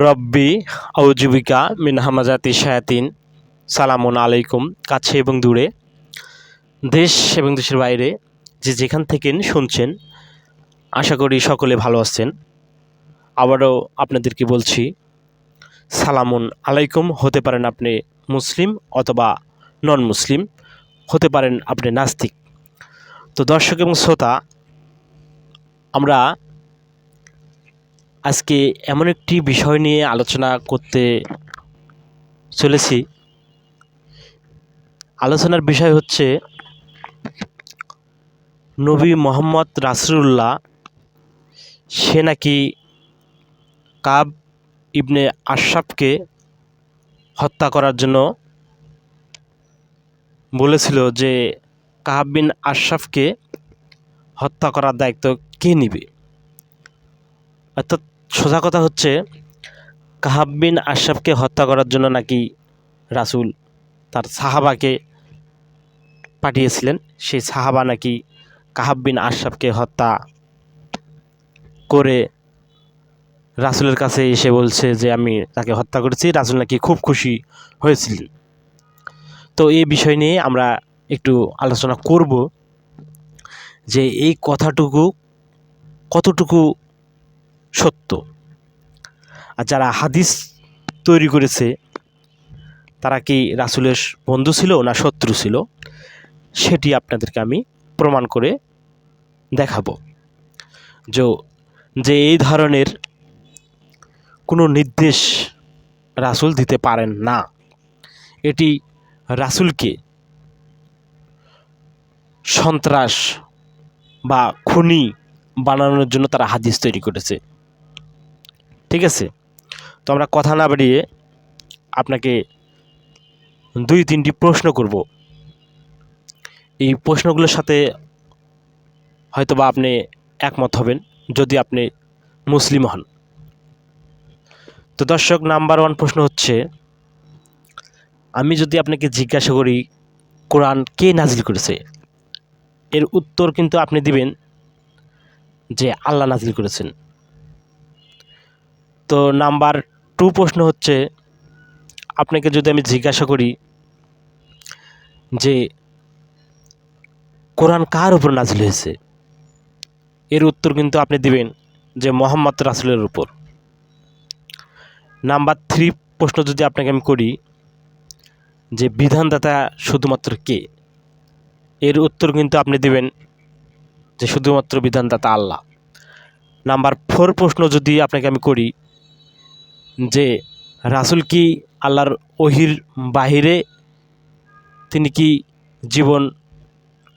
রব্বি আউজুবিকা মিন হামাজাতি শায়াতিন। সালামুন আলাইকুম, কাছে এবং দূরে, দেশ এবং দেশের বাইরে, যে যেখান থেকে শুনছেন, আশা করি সকলে ভালো আছেন। আবারও আপনাদেরকে বলছি, সালামুন আলাইকুম, হতে পারেন আপনি মুসলিম অথবা নন মুসলিম হতে পারেন আপনি নাস্তিক। তো দর্শক এবং শ্রোতা, আমরা আজকে এমন একটি বিষয় নিয়ে আলোচনা করতে চলেছি। আলোচনার বিষয় হচ্ছে নবী মোহাম্মদ রাসুল্লাহ সে নাকি কাব ইবনে আশরাফকে হত্যা করার জন্য বলেছিল যে কাহাব বিন আশরাফকে হত্যা করার দায়িত্ব কে নিবে? অর্থাৎ সোজা কথা হচ্ছে, কাহাব বিন আশরাফকে হত্যা করার জন্য নাকি রাসুল তার সাহাবাকে পাঠিয়েছিলেন? সেই সাহাবা নাকি কাহাব বিন আশরাফকে হত্যা করে রাসুলের কাছে এসে বলছে যে, আমি তাকে হত্যা করেছি, রাসুল নাকি খুব খুশি হয়েছিলেন। তো এই বিষয় নিয়ে আমরা একটু আলোচনা করব যে এই কথাটুকু কতটুকু সত্য। আর যারা হাদিস তৈরি করেছে, তারা কি রাসুলের বন্ধু ছিল না শত্রু ছিল? সেটি আপনাদেরকে আমি প্রমাণ করে দেখাবো। যে এই ধরনের কোনো নির্দেশ রাসুল দিতে পারেন না, এটি রাসুলকে সন্ত্রাস বা খুনি বানানোর জন্য তারা হাদিস তৈরি করেছে। ঠিক আছে? তো আমরা কথা না বাড়িয়ে আপনাকে দুই তিনটি প্রশ্ন করব। এই প্রশ্নগুলোর সাথে হয়তো বা আপনি একমত হবেন যদি আপনি মুসলিম হন। তো দর্শক, নাম্বার ওয়ান প্রশ্ন হচ্ছে, আমি যদি আপনাকে জিজ্ঞাসা করি, কোরআন কে নাজিল করেছে? এর উত্তর কিন্তু আপনি দিবেন যে আল্লাহ নাজিল করেছেন। তো নাম্বার টু প্রশ্ন হচ্ছে, আপনাকে যদি আমি জিজ্ঞাসা করি যে, কোরআন কার উপর নাজিল হয়েছে? এর উত্তর কিন্তু আপনি দিবেন যে মোহাম্মদ রাসুলের উপর। নাম্বার থ্রি প্রশ্ন যদি আপনাকে আমি করি যে, বিধানদাতা শুধুমাত্র কে? এর উত্তর কিন্তু আপনি দিবেন যে, শুধুমাত্র বিধানদাতা আল্লাহ। নাম্বার ফোর প্রশ্ন যদি আপনাকে আমি করি যে রাসুল কি আল্লাহর ওহির বাহিরে তিনি কি জীবন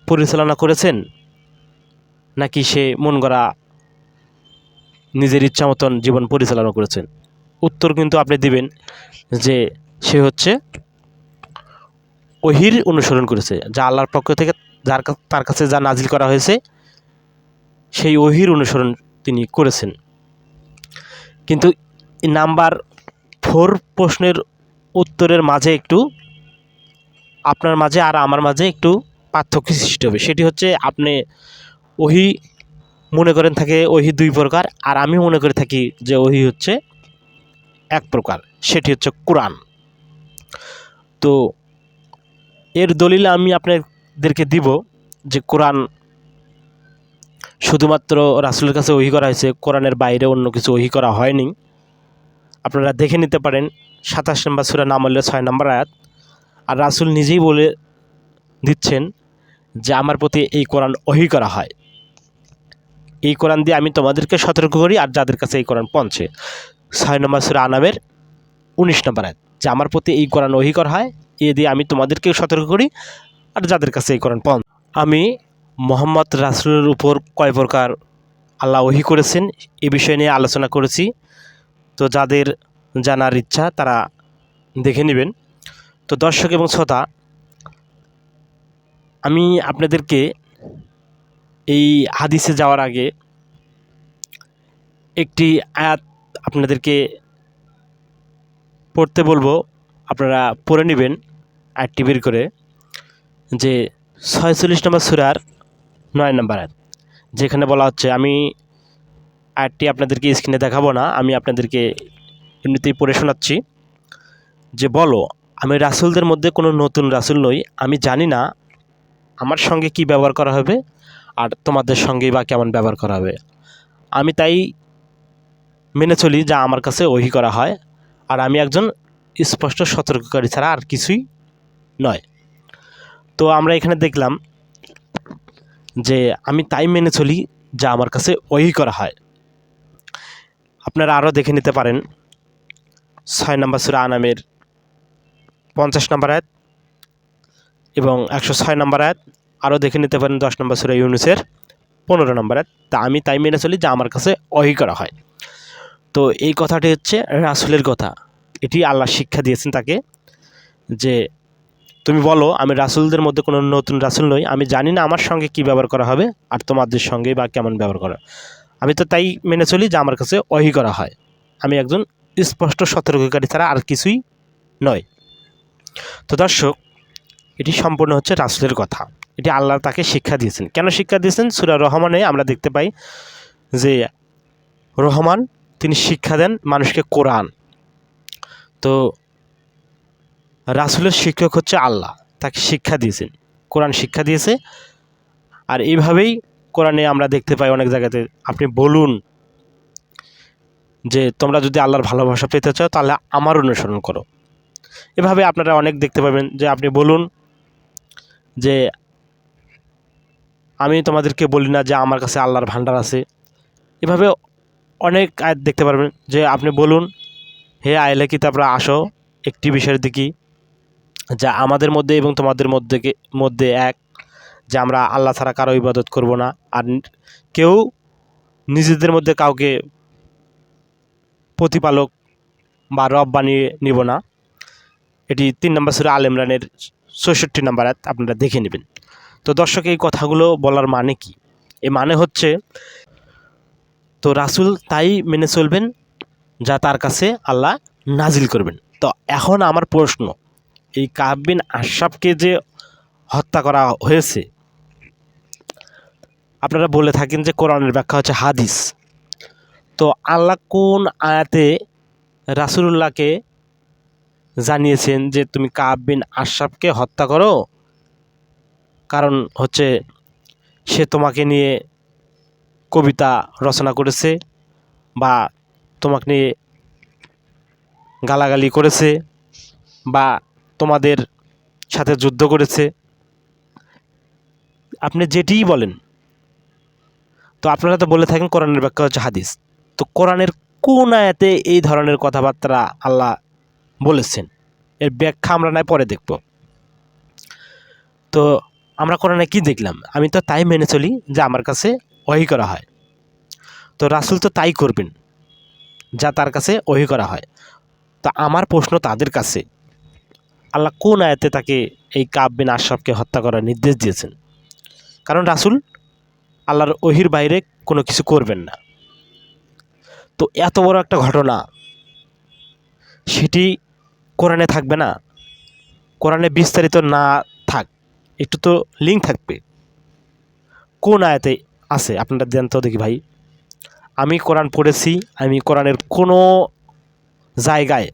পরিচালনা করেছেন? নাকি সে মন গড়া নিজের ইচ্ছা মতন জীবন পরিচালনা করেছেন? উত্তর কিন্তু আপনি দিবেন যে সে হচ্ছে ওহির অনুসরণ করেছে, যা আল্লাহর পক্ষ থেকে যার তার কাছে যা নাজিল করা হয়েছে, সেই ওহির অনুসরণ তিনি করেছেন। কিন্তু নাম্বার ফোর প্রশ্নের উত্তরের মাঝে একটু, আপনার মাঝে আর আমার মাঝে একটু পার্থক্য সৃষ্টি হবে। সেটি হচ্ছে আপনি ওহি মনে করেন থাকে ওহি দুই প্রকার, আর আমি মনে করে থাকি যে ওহি হচ্ছে এক প্রকার, সেটি হচ্ছে কোরআন। তো এর দলিল আমি আপনাদেরকে দিব যে কোরআন শুধুমাত্র রাসুলের কাছে ওহি করা হয়েছে, কোরআনের বাইরে অন্য কিছু ওহি করা হয়নি। আপনারা দেখে নিতে পারেন সাতাশ নম্বর সুরা নাম হলে ছয় নম্বর আয়াত। আর রাসুল নিজেই বলে দিচ্ছেন যে, আমার প্রতি এই কোরআন ওহি করা হয়। এই কোরআন দিয়ে আমি তোমাদেরকে সতর্ক করি আর যাদের কাছে এই কোরআন পৌঁছে। ছয় নম্বর সুরা আনামের উনিশ নম্বর আয়াত, যে, আমার প্রতি এই কোরআন ওহি করা হয়, এ দিয়ে আমি তোমাদেরকে সতর্ক করি আর যাদের কাছে এই কোরআন পৌঁছ আমি মোহাম্মদ রাসুলের উপর কয় প্রকার আল্লাহ ওহি করেছেন, এ বিষয় নিয়ে আলোচনা করেছি। তো যাদের জানার ইচ্ছা তারা দেখে নেবেন। তো দর্শক এবং শ্রোতা, আমি আপনাদেরকে এই হাদিসে যাওয়ার আগে একটি আয়াত আপনাদেরকে পড়তে বলব। আপনারা পড়ে নেবেন আয়াতটি বের করে যে ছয়চল্লিশ নম্বর সুরার নয় নম্বর আয়াত, যেখানে বলা হচ্ছে, আমি আয়াতটি আপনাদেরকে স্ক্রিনে দেখাবো না, আমি আপনাদেরকে এমনিতেই পড়ে শোনাচ্ছি। যে বলো, আমি রাসূলদের মধ্যে কোনো নতুন রাসূল নই, আমি জানি না আমার সঙ্গে কি ব্যবহার করা হবে আর তোমাদের সঙ্গেই বা কেমন ব্যবহার করা হবে। আমি তাই মেনে চলি যা আমার কাছে ওহি করা হয় আর আমি একজন স্পষ্ট সতর্ককারী ছাড়া আর কিছুই নয়। তো আমরা এখানে দেখলাম যে আমি তাই মেনে চলি যা আমার কাছে ওহি করা হয়। আপনারা আরও দেখে নিতে পারেন। ছয় নম্বর সুরা আনামের পঞ্চাশ নম্বর আয়াত এবং একশো ছয় নম্বর আয়াত আরও দেখে নিতে পারেন দশ নম্বর সুরা ইউনুসের পনেরো নম্বর আয়াত। তা আমি তাই মেনে চলি যা আমার কাছে ওহি করা হয়। তো এই কথাটি হচ্ছে রাসুলের কথা। এটি আল্লাহ শিক্ষা দিয়েছেন তাকে যে, তুমি বলো, আমি রাসুলদের মধ্যে কোনো নতুন রাসুল নই। আমি জানি না আমার সঙ্গে কি ব্যবহার করা হবে আর তোমাদের সঙ্গে বা কেমন ব্যবহার করা আমি তো তাই মেনে চলি যে আমার কাছে অহি করা হয়। আমি একজন স্পষ্ট সতর্ককারী ছাড়া আর কিছুই নয়। তো দর্শক, এটি সম্পূর্ণ হচ্ছে রাসুলের কথা। এটি আল্লাহ তাকে শিক্ষা দিয়েছেন। কেন শিক্ষা দিয়েছেন? সুরা রহমানে আমরা দেখতে পাই যে রহমান, তিনি শিক্ষা দেন মানুষকে কোরআন। তো রাসুলের শিক্ষক হচ্ছে আল্লাহ। তাকে শিক্ষা দিয়েছেন। কোরআন শিক্ষা দিয়েছে। আর এইভাবেই কোরআনে আমরা দেখতে পাই অনেক জায়গাতে, আপনি বলুন যে তোমরা যদি আল্লাহর ভালোবাসা পেতে চাও, তাহলে আমার অনুসরণ করো। এভাবে আপনারা অনেক দেখতে পাবেন যে আপনি বলুন যে আমি তোমাদেরকে বলি না যে আমার কাছে আল্লাহর ভাণ্ডার আছে। এভাবে অনেক আয়াত দেখতে পারবেন যে আপনি বলুন, হে আয়লে কিতাবরা, আসো একটি বিষয়ের দিকে যা আমাদের মধ্যে এবং তোমাদের মধ্যে মধ্যে এক। যে আমরা আল্লাহ ছাড়া কারও ইবাদত করব না। আর কেউ নিজেদের মধ্যে কাউকে প্রতিপালক বা রব বানিয়ে নিব না। এটি তিন নম্বর সুরে আল ইমরানের চৌষট্টি নাম্বার আপনারা দেখে নেবেন। তো দর্শক, এই কথাগুলো বলার মানে কি? এ মানে হচ্ছে, তো রাসূল তাই মেনে চলবেন যা তার কাছে আল্লাহ নাজিল করবেন। তো এখন আমার প্রশ্ন, এই কাব বিন আশরাফকে যে হত্যা করা হয়েছে আপনারা বলে থাকেন যে কোরআনের ব্যাখ্যা হচ্ছে হাদিস। তো আল্লাহ কোন আয়াতে রাসূলুল্লাহকে জানিয়েছেন যে তুমি কাব বিন আশরাফকে হত্যা করো? কারণ হচ্ছে সে তোমাকে নিয়ে কবিতা রচনা করেছে বা তোমাকে নিয়ে গালাগালি করেছে বা তোমাদের সাথে যুদ্ধ করেছে। আপনি যেটিই বলেন তো আপনারা তো বলে থাকেন কোরআনের ব্যাখ্যা হচ্ছে হাদিস। তো কোরআনের কোন আয়াতে এই ধরনের কথাবার্তা আল্লাহ বলেছেন? এর ব্যাখ্যা আমরা নয় পরে দেখব। তো আমরা কোরআনে কি দেখলাম? আমি তো তাই মেনে চলি যে আমার কাছে ওহি করা হয়। তো রাসুল তো তাই করবেন, যা তার কাছে ওহি করা হয়। তো আমার প্রশ্ন তাদের কাছে, আল্লাহ কোন আয়াতে তাকে এই কাব বিন আশরাফকে হত্যা করার নির্দেশ দিয়েছেন? কারণ রাসুল আল্লাহর ওহির বাইরে কোনো কিছু করবেন না। তো এত বড় একটা ঘটনা, সেটি কোরআনে থাকবে না। কোরআনে বিস্তারিত না থাক, একটু তো লিঙ্ক থাকবে। কোন আয়াতে আছে? আপনারা দেন তো দেখি ভাই। আমি কোরআন পড়েছি, আমি কোরআনের কোনো জায়গায়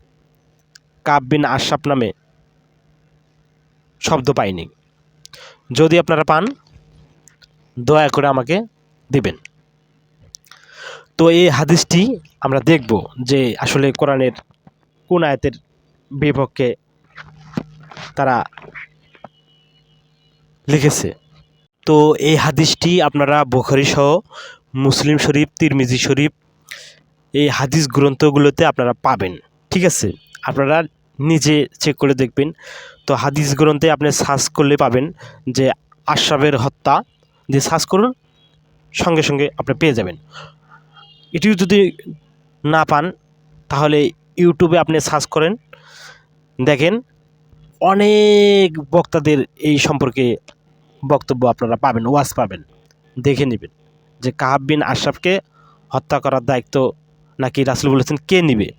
কাব বিন আশরাফ নামে শব্দ পাইনি। যদি আপনারা পান দয়া করে আমাকে দিবেন। তো এই হাদিসটি আমরা দেখব যে আসলে কোরআনের কোন আয়াতের বিপক্ষে তারা লিখেছে। তো এই হাদিসটি আপনারা বুখারি সহ, মুসলিম শরীফ, তিরমিজি শরীফ, এই হাদিস গ্রন্থগুলোতে আপনারা পাবেন। ঠিক আছে? আপনারা নিজে চেক করে দেখবেন। তো হাদিস গ্রন্থে আপনি সার্চ করলে পাবেন যে আশরাফের হত্যা দিয়ে সার্চ করুন, সঙ্গে সঙ্গে আপনি পেয়ে যাবেন। এটিও যদি না পান, তাহলে ইউটিউবে আপনি সার্চ করেন, দেখেন অনেক বক্তাদের এই সম্পর্কে বক্তব্য আপনারা পাবেন, ওয়াজ পাবেন। দেখে নেবেন যে কাহাব বিন আশরাফকে হত্যা করার দায়িত্ব নাকি রাসুল বলেছেন, কে নিবে?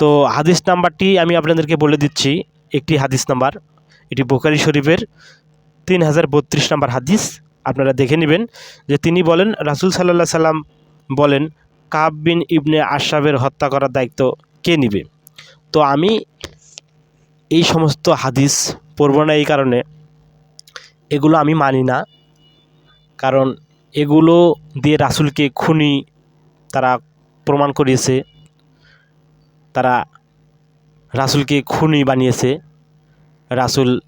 তো হাদিস নাম্বারটি আমি আপনাদেরকে বলে দিচ্ছি, একটি হাদিস নাম্বার, এটি বোকারি শরীফের তিন হাজার বত্রিশ নম্বর হাদিস আপনারা দেখে নেবেন যে তিনি বলেন, রাসুল সাল্লাহ সাল্লাম বলেন, কাব বিন ইবনে আশরাফের হত্যা করার দায়িত্ব কে নিবে? তো আমি এই সমস্ত হাদিস পড়ব না এই কারণে। এগুলো আমি মানি না। কারণ এগুলো দিয়ে রাসুলকে খুনি তারা প্রমাণ করিয়েছে। তারা রাসুলকে খুনি বানিয়েছে। রাসুল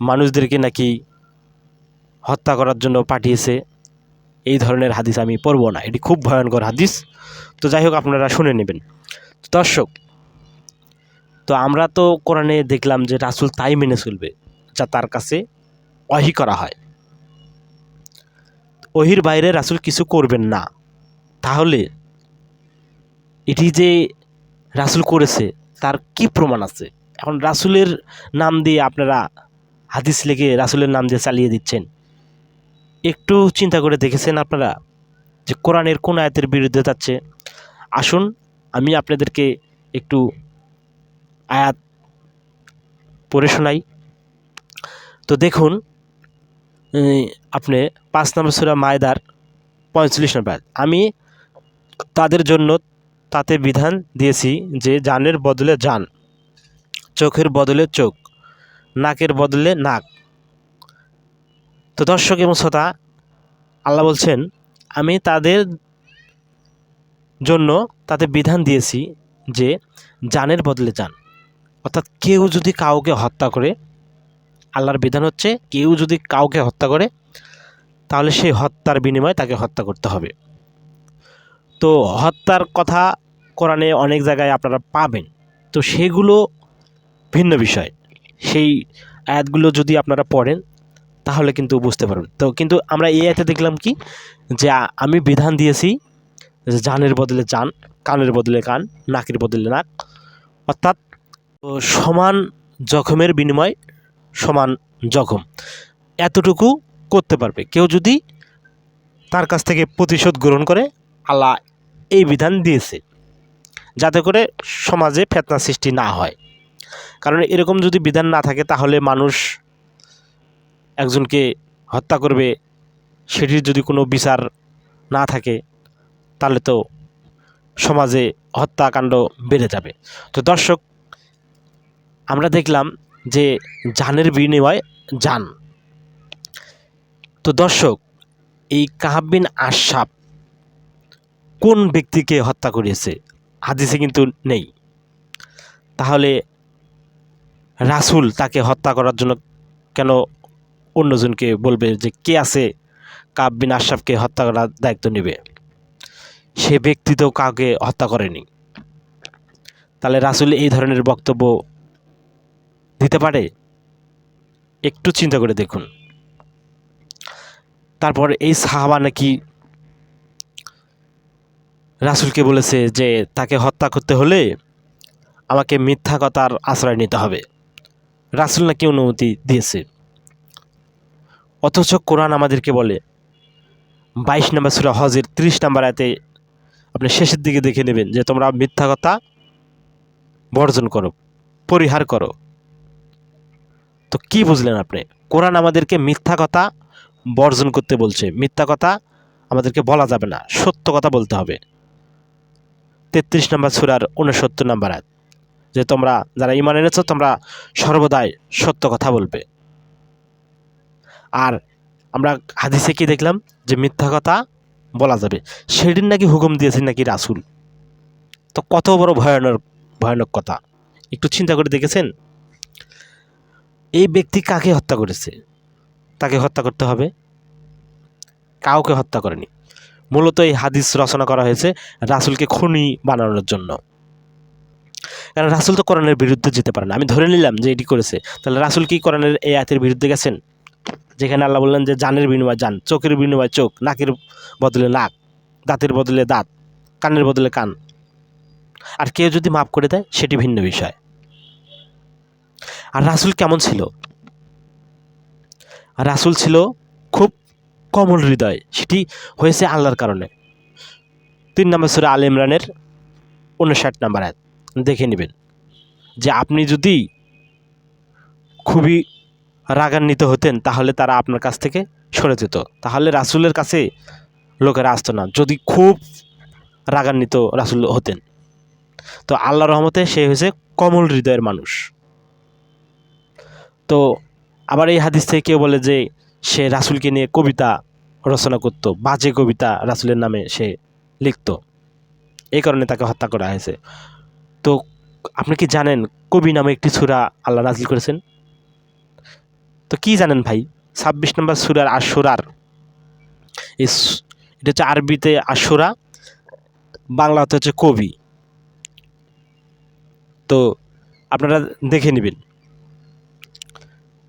মানুষদেরকে নাকি হত্যা করার জন্য পাঠিয়েছে। এই ধরনের হাদিস আমি পড়ব না। এটি খুব ভয়ঙ্কর হাদিস। তো যাই হোক, আপনারা শুনে নেবেন। দর্শক, তো আমরা তো কোরআনে দেখলাম যে রাসুল তাই মেনে চলবে, যা তার কাছে অহি করা হয়। ওহির বাইরে রাসুল কিছু করবেন না। তাহলে এটি যে রাসুল করেছে, তার কি প্রমাণ আছে? এখন রাসুলের নাম দিয়ে আপনারা হাদিস লেগে রাসুলের নাম দিয়ে চালিয়ে দিচ্ছেন। একটু চিন্তা করে দেখেছেন আপনারা যে কোরআনের কোন আয়াতের বিরুদ্ধে যাচ্ছে? আসুন, আমি আপনাদেরকে একটু আয়াত পড়ে শোনাই। তো দেখুন আপনি পাঁচ নম্বর সুরা মায়দার পঁয়তাল্লিশ নম্বর। আমি তাদের জন্য তাতে বিধান দিয়েছি যে জানের বদলে জান, চোখের বদলে চোখ। নাকের বদলে নাক। তো দর্শক এবং শ্রোতা, আল্লাহ বলছেন, আমি তাদের জন্য তাতে বিধান দিয়েছি যে জানের বদলে যান। অর্থাৎ কেউ যদি কাউকে হত্যা করে, আল্লাহর বিধান হচ্ছে কেউ যদি কাউকে হত্যা করে, তাহলে সেই হত্যার বিনিময়ে তাকে হত্যা করতে হবে। তো হত্যার কথা কোরআনে অনেক জায়গায় আপনারা পাবেন। তো সেগুলো ভিন্ন বিষয়। সেই আয়াতগুলো যদি আপনারা পড়েন, তাহলে কিন্তু বুঝতে পারবেন। তো কিন্তু আমরা এই আয়াতে দেখলাম কি? যে আমি বিধান দিয়েছি জানের বদলে জান, কানের বদলে কান, নাকের বদলে নাক। অর্থাৎ সমান জখমের বিনিময়, সমান জখম। এতটুকু করতে পারবে। কেউ যদি তার কাছ থেকে প্রতিশোধ গ্রহণ করে, আল্লাহ এই বিধান দিয়েছে। যাতে করে সমাজে ফেতনা সৃষ্টি না হয়। কারণ এরকম যদি বিধান না থাকে, তাহলে মানুষ একজনকে হত্যা করবে, সেটির যদি কোনো বিচার না থাকে, তাহলে তো সমাজে হত্যাকাণ্ড বেড়ে যাবে। তো দর্শক, আমরা দেখলাম যে জানের বিনিময় জান। তো দর্শক, এই কাহাবিন আশাব কোন ব্যক্তিকে হত্যা করিয়েছে? হাদিসে কিন্তু নেই। তাহলে রাসূল তাকে হত্যা করার জন্য কেন অন্যজনকে বলবে যে কে আছে? কাব বিন আশরাফকে হত্যা করার দায়িত্ব নেবে। সে ব্যক্তি তো কাউকে হত্যা করেনি। তাহলে রাসূল এই ধরনের বক্তব্য দিতে পারে? একটু চিন্তা করে দেখুন। তারপর এই সাহাবা নাকি রাসূলকে বলেছে যে তাকে হত্যা করতে হলে আমাকে মিথ্যা কথার আশ্রয় নিতে হবে। রাসূল নাকি অনুমতি দিয়েছে? অথচ কোরআন আমাদেরকে বলে, বাইশ নম্বর সুরা হজের ত্রিশ নম্বর আয়তে আপনি শেষের দিকে দেখে নেবেন যে তোমরা মিথ্যা কথা বর্জন করো, পরিহার করো। তো কি বুঝলেন আপনি? কোরআন আমাদেরকে মিথ্যা কথা বর্জন করতে বলছে। মিথ্যা কথা আমাদেরকে বলা যাবে না, সত্য কথা বলতে হবে। তেত্রিশ নম্বর সুরার উনসত্তর নম্বর আয়াত। যে তোমরা যারা ইমান এনেছো, তোমরা সর্বদাই সত্য কথা বলবে। আর আমরা হাদিসে কি দেখলাম? যে মিথ্যা কথা বলা যাবে। সেদিন নাকি হুকুম দিয়েছেন নাকি রাসূল। তো কত বড় ভয়ানক ভয়ানক কথা। একটু চিন্তা করে দেখেছেন? এই ব্যক্তি কাকে হত্যা করেছে? তাকে হত্যা করতে হবে? কাউকে হত্যা করেনি। মূলত এই হাদিস রচনা করা হয়েছে রাসূলকে খুনি বানানোর জন্য। কারণ রাসূল তো কোরআনের বিরুদ্ধে যেতে পারে না। আমি ধরে নিলাম যে এটি করেছে। তাহলে রাসূল কি কোরআনের এই আয়াতের বিরুদ্ধে গেছেন? যেখানে আল্লাহ বললেন যে, জানের বিনিময় জান, চোখের বিনিময় চোখ, নাকের বদলে নাক, দাঁতের বদলে দাঁত, কানের বদলে কান। আর কেউ যদি মাফ করে দেয়, সেটি ভিন্ন বিষয়। আর রাসূল কেমন ছিল? আর রাসূল ছিল খুব কমল হৃদয়। সেটি হয়েছে আল্লাহর কারণে। তিন নম্বর সুরা আল ইমরানের উনষাট নম্বর আয়াত। দেখে নেবেন যে আপনি যদি খুবই রাগান্বিত হতেন, তাহলে তারা আপনার কাছ থেকে সরে যেত। তাহলে রাসুলের কাছে লোকেরা আসতো না, যদি খুব রাগান্বিত রাসুল হতেন। তো আল্লাহ রহমতে সে হয়েছে কমল হৃদয়ের মানুষ। তো আবার এই হাদিস থেকে কেউ বলে যে সে রাসুলকে নিয়ে কবিতা রচনা করতো, বাজে কবিতা রাসুলের নামে সে লিখতো। এই কারণে তাকে হত্যা করা হয়েছে। তো আপনি কি জানেন কবি নামে একটি সুরা আল্লাহ নাজিল করেছেন? তো কি জানেন ভাই? ছাব্বিশ নম্বর সুরার আশুরার। এই এটা হচ্ছে আরবিতে আশুরা বাংলাতে হচ্ছে কবি। তো আপনারা দেখে নেবেন।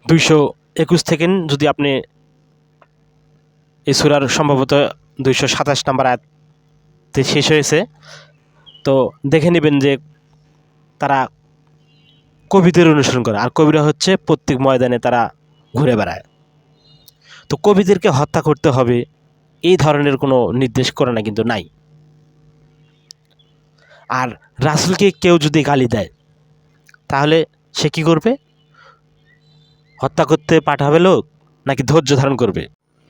দুইশো একুশ থেকে যদি আপনি এই সুরার সম্ভবত দুইশো সাতাশ নাম্বার আয়াতে শেষ হয়েছে, তো দেখে নেবেন যে তারা কবিদের অনুসরণ করে। আর কবিরা হচ্ছে প্রত্যেক ময়দানে তারা ঘুরে বেড়ায়। তো কবিদেরকে হত্যা করতে হবে, এই ধরনের কোনো নির্দেশ করে না কিন্তু নাই। আর রাসুলকে কেউ যদি গালি দেয়, তাহলে সে কি করবে? হত্যা করতে পাঠাবে লোক, নাকি ধৈর্য ধারণ করবে?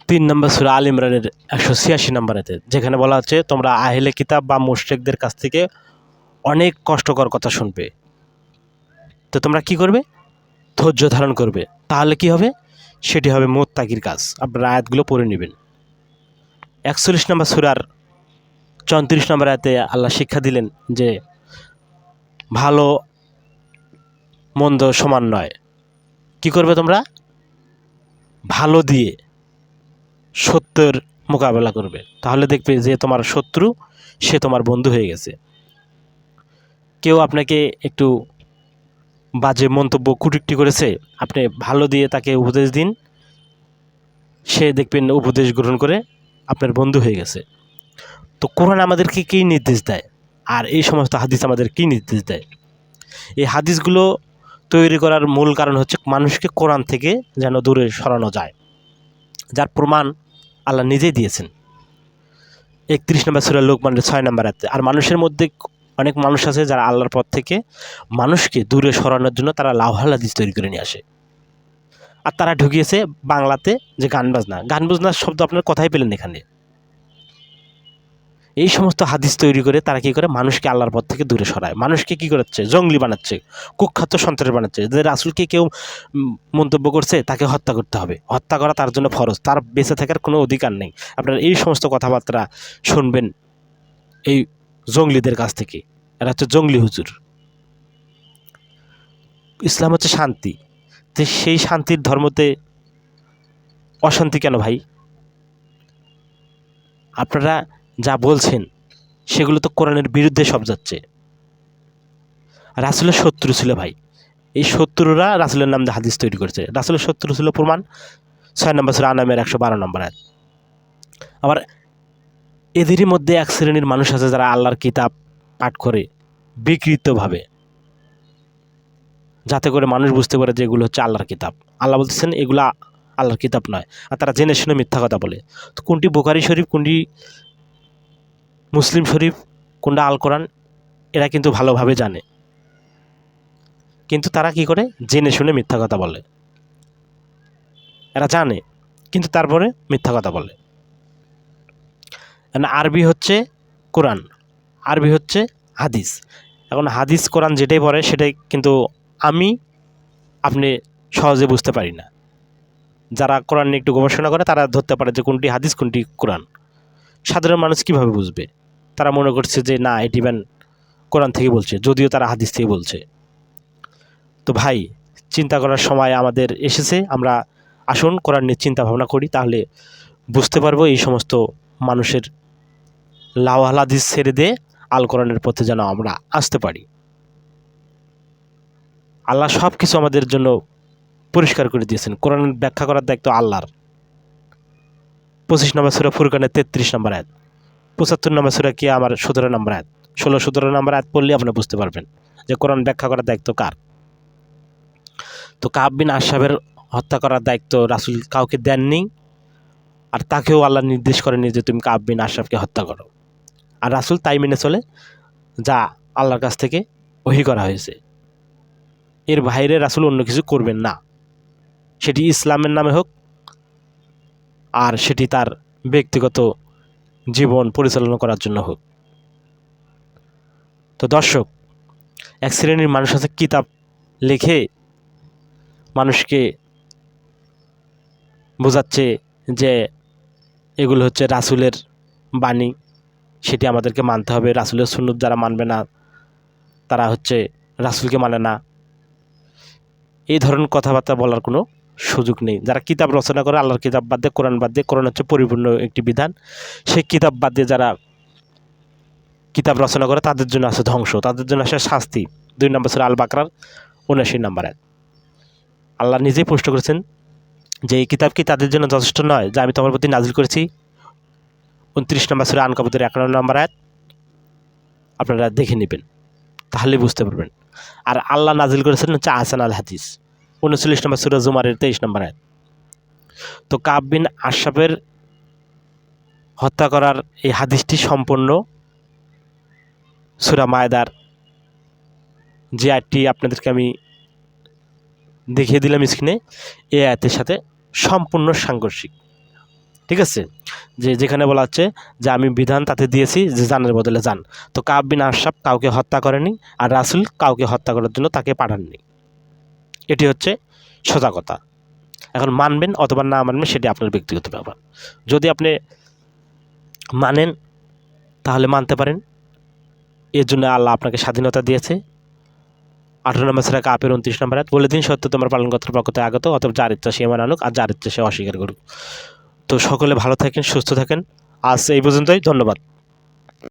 তিন নম্বর সুরা আল ইমরানের একশো ছিয়াশি নম্বরেতে যেখানে বলা হচ্ছে তোমরা আহেলে কিতাব বা মুশরেকদের কাছ থেকে অনেক কষ্টকর কথা শুনবে। তো তোমরা কি করবে? ধৈর্য ধারণ করবে। তাহলে কি হবে? সেটি হবে মোত্তাকির কাজ। আপনারা আয়াতগুলো পড়ে নেবেন। একচল্লিশ নম্বর সুরার চৌত্রিশ নম্বর আয়াতে আল্লাহ শিক্ষা দিলেন যে, ভালো, মন্দ সমান নয়। কি করবে তোমরা? ভালো দিয়ে সত্যের মোকাবেলা করবে। তাহলে দেখবে যে তোমার শত্রু, সে তোমার বন্ধু হয়ে গেছে। কেউ আপনাকে একটু বাজে মন্তব্য কুটুক্তি করেছে, আপনি ভালো দিয়ে তাকে উপদেশ দিন। সে দেখবেন উপদেশ গ্রহণ করে আপনার বন্ধু হয়ে গেছে। তো কোরআন আমাদেরকে কী নির্দেশ দেয়? আর এই সমস্ত হাদিস আমাদের কী নির্দেশ দেয়? এই হাদিসগুলো তৈরি করার মূল কারণ হচ্ছে মানুষকে কোরআন থেকে যেন দূরে সরানো যায়। যার প্রমাণ আল্লাহ নিজেই দিয়েছেন। একত্রিশ নম্বর সুরা লোকমানের ছয় নম্বর আর মানুষের মধ্যে অনেক মানুষ আছে যারা আল্লাহর পথ থেকে মানুষকে দূরে সরানোর জন্য তারা লাউহাল হাদিস তৈরি করে নিয়ে আসে। আর তারা ঢুকিয়েছে বাংলাতে যে গান বাজনা। গান বাজনার শব্দ আপনার কথাই পেলেন এখানে? এই সমস্ত হাদিস তৈরি করে তারা কী করে? মানুষকে আল্লাহর পথ থেকে দূরে সরায়। মানুষকে কী করাচ্ছে? জঙ্গলি বানাচ্ছে, কুখ্যাত সন্ত্রাস বানাচ্ছে। যে রাসুলকে কেউ মন্তব্য করছে তাকে হত্যা করতে হবে। হত্যা করা তার জন্য ফরজ। তার বেঁচে থাকার কোনো অধিকার নেই। আপনারা এই সমস্ত কথাবার্তা শুনবেন। এই জঙ্গলিদের কাছ থেকে। এরা হচ্ছে জঙ্গলি হুজুর। ইসলাম হচ্ছে শান্তি। তো সেই শান্তির ধর্মতে অশান্তি কেন ভাই? আপনারা যা বলছেন, সেগুলো তো কোরআনের বিরুদ্ধে সব যাচ্ছে। রাসুলের শত্রু ছিল ভাই। এই শত্রুরা রাসুলের নাম দিয়ে হাদিস তৈরি করেছে। রাসুলের শত্রু ছিল প্রমাণ, ছয় নম্বর ছিল আনামের একশো বারো নম্বর আয়াত। আবার এদেরই মধ্যে এক শ্রেণির মানুষ আছে যারা আল্লাহর কিতাব পাঠ করে বিকৃতভাবে, যাতে করে মানুষ বুঝতে পারে যে এগুলো হচ্ছে আল্লাহর কিতাব। আল্লাহ বলতেছেন, এগুলা আল্লাহর কিতাব নয়। আর তারা জেনে শুনে মিথ্যা কথা বলে। তো কোনটি বোকারি শরীফ, কোনটি মুসলিম শরীফ, কোনটা আল কোরআন, এরা কিন্তু ভালোভাবে জানে। কিন্তু তারা কি করে? জেনে শুনে মিথ্যা কথা বলে। এরা জানে, কিন্তু তারপরে মিথ্যা কথা বলে। আরবি হচ্ছে কোরআন, আরবি হচ্ছে হাদিস। এখন হাদিস কোরআন যেটাই পড়ে, সেটাই কিন্তু আমি আপনি সহজে বুঝতে পারি না। যারা কোরআন নিয়ে একটু গবেষণা করে, তারা ধরতে পারে যে কোনটি হাদিস, কোনটি কোরআন। সাধারণ মানুষ কীভাবে বুঝবে? তারা মনে করছে যে, না, এটি ব্যান কোরআন থেকে বলছে, যদিও তারা হাদিস থেকে বলছে। তো ভাই, চিন্তা করার সময় আমাদের এসেছে, আমরা আসুন কোরআন নিয়ে চিন্তা ভাবনা করি, তাহলে বুঝতে পারব এই সমস্ত মানুষের লাওয়াল হাদিস ছেড়ে দিয়ে আল কোরআনের পথে যেন আমরা আসতে পারি। আল্লাহ সব কিছু আমাদের জন্য পরিষ্কার করে দিয়েছেন। কোরআনের ব্যাখ্যা করার দায়িত্ব আল্লাহর। পঁচিশ নম্বর সুরা ফুরকানের তেত্রিশ নম্বর আয়াত। পঁচাত্তর নম্বর সুরা কি আমার সতেরো নম্বর আয়াত। ষোলো, সতেরো নম্বর আয়াত পড়লে আপনি বুঝতে পারবেন যে কোরআন ব্যাখ্যা করার দায়িত্ব কার। তো কাব বিন আশাবের হত্যা করার দায়িত্ব রাসুল কাউকে দেননি, আর তাকেও আল্লাহ নির্দেশ করেনি যে তুমি কাব বিন আশরাফকে হত্যা করো। আর রাসুল তাই মেনে চলে যা আল্লাহর কাছ থেকে ওহি করা হয়েছে। এর বাইরে রাসুল অন্য কিছু করবেন না। সেটি ইসলামের নামে হোক আর সেটি তার ব্যক্তিগত জীবন পরিচালনা করার জন্য হোক। তো দর্শক, এক শ্রেণির মানুষ আছে কিতাব লিখে মানুষকে বোঝাচ্ছে যে এগুলো হচ্ছে রাসুলের বাণী। সেটি আমাদেরকে মানতে হবে। রাসুলের সুন্নত যারা মানবে না, তারা হচ্ছে রাসুলকে মানে না। এই ধরনের কথাবার্তা বলার কোনো সুযোগ নেই। যারা কিতাব রচনা করে, আল্লাহর কিতাব বাদ দিয়ে, কোরআন বাদ দিয়ে, কোরআন হচ্ছে পরিপূর্ণ একটি বিধান। সেই কিতাব বাদ দিয়ে যারা কিতাব রচনা করে, তাদের জন্য আছে ধ্বংস। তাদের জন্য আসে শাস্তি। দুই নম্বর ছিল আল বাকরার উনআশি নম্বর এক আল্লাহ নিজেই প্রশ্ন করেছেন যে, এই কিতাব কি তাদের জন্য যথেষ্ট নয়? যা আমি তোমার প্রতি নাজিল করেছি উনত্রিশ নম্বর ছিল আনকাবুতের একান্ন নম্বর এক আপনারা দেখে নেবেন তাহলেই বুঝতে পারবেন। আর আল্লাহ নাজিল করেছেন হচ্ছে আহসান আল হাদিস, উনচল্লিশ নম্বর সুরা জুমারের তেইশ নম্বর এক তো কাব বিন আশরাফের হত্যা করার এই হাদিসটি সম্পূর্ণ সুরা মায়দার যে আয়টি আপনাদেরকে আমি দেখিয়ে দিলাম স্ক্রিনে এই আয়াতের সাথে সম্পূর্ণ সাংঘর্ষিক। ঠিক আছে? যে যেখানে বলা হচ্ছে যে আমি বিধান তাতে দিয়েছি যে জানের বদলে যান। তো কাব বিন আশরাফ কাউকে হত্যা করেনি আর রাসুল কাউকে হত্যা করার জন্য তাকে পাঠাননি। এটি হচ্ছে সোজা কথা এখন মানবেন অথবা না মানবেন সেটি আপনার ব্যক্তিগত ব্যাপার। যদি আপনি মানেন, তাহলে মানতে পারেন। এর জন্য আল্লাহ আপনাকে স্বাধীনতা দিয়েছে। আঠারো নম্বর সেরা কাপের উনত্রিশ নম্বর বলে দিন সত্য তোমার পালন করতে পক্ষতে আগত অথবা যার ইচ্ছা সে মান আনুক আর যার ইচ্ছা সে অস্বীকার করুক। তো সকলে ভালো থাকেন সুস্থ থাকেন। আজ এই পর্যন্তই ধন্যবাদ।